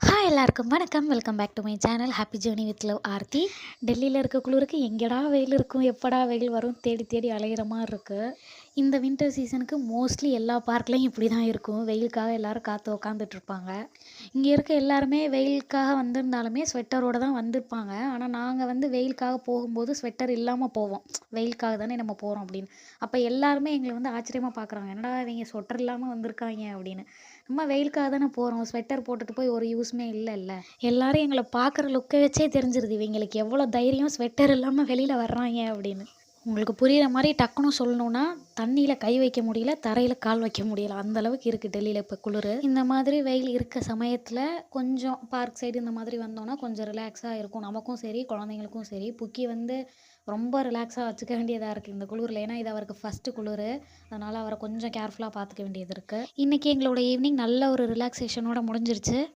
Hi எல்லாருக்கும் வணக்கம். Welcome back to my channel happy journey with love Aarthi டெல்லியில் இருக்க குளிருக்கு எங்கடா வெயில் இருக்கும்? எப்படா வெயில் வரும்? தேடி தேடி அலையிற மாதிரி இருக்குது இந்த வின்டர் சீசனுக்கு மோஸ்ட்லி எல்லா பார்க்லேயும் இப்படி தான் இருக்கும். வெயிலுக்காக எல்லோரும் காற்று உக்காந்துட்ருப்பாங்க. இங்கே இருக்க எல்லாருமே வெயிலுக்காக வந்திருந்தாலுமே ஸ்வெட்டரோடு தான் வந்திருப்பாங்க. ஆனால் நாங்கள் வந்து வெயிலுக்காக போகும்போது ஸ்வெட்டர் இல்லாமல் போவோம். வெயிலுக்காக தானே நம்ம போகிறோம் அப்படின்னு. அப்போ எல்லாருமே எங்களை வந்து ஆச்சரியமாக பார்க்குறாங்க என்னடா இவங்க ஸ்வெட்டர் இல்லாமல் வந்திருக்காங்க அப்படின்னு. நம்ம வெயிலுக்காக தானே போகிறோம் ஸ்வெட்டர் போட்டுட்டு போய் ஒரு யூஸுமே இல்லைல்ல. எல்லாரும் எங்களை பார்க்குற லுக்கை வச்சே தெரிஞ்சிருது. இவங்களுக்கு எவ்வளோ தைரியம் ஸ்வெட்டர் இல்லாமல் வெளியில் வர்றாங்க அப்படின்னு. உங்களுக்கு புரிகிற மாதிரி டக்குன்னு சொல்லணுன்னா தண்ணியில் கை வைக்க முடியல தரையில் கால் வைக்க முடியல. அந்த அளவுக்கு இருக்குது டெல்லியில் இப்போ குளிர். இந்த மாதிரி வெயில் இருக்க சமயத்தில் கொஞ்சம் பார்க் சைடு இந்த மாதிரி வந்தோன்னா கொஞ்சம் ரிலாக்ஸாக இருக்கும். நமக்கும் சரி குழந்தைங்களுக்கும் சரி. புக்கி வந்து ரொம்ப ரிலாக்ஸாக வச்சுக்க வேண்டியதாக இருக்குது இந்த குளிரில். ஏன்னா இது அவருக்கு ஃபஸ்ட்டு குளிர். அதனால் அவரை கொஞ்சம் கேர்ஃபுல்லாக பார்த்துக்க வேண்டியது இருக்குது இன்றைக்கி எங்களோட ஈவினிங் நல்ல ஒரு ரிலாக்ஸேஷனோட முடிஞ்சிருச்சு.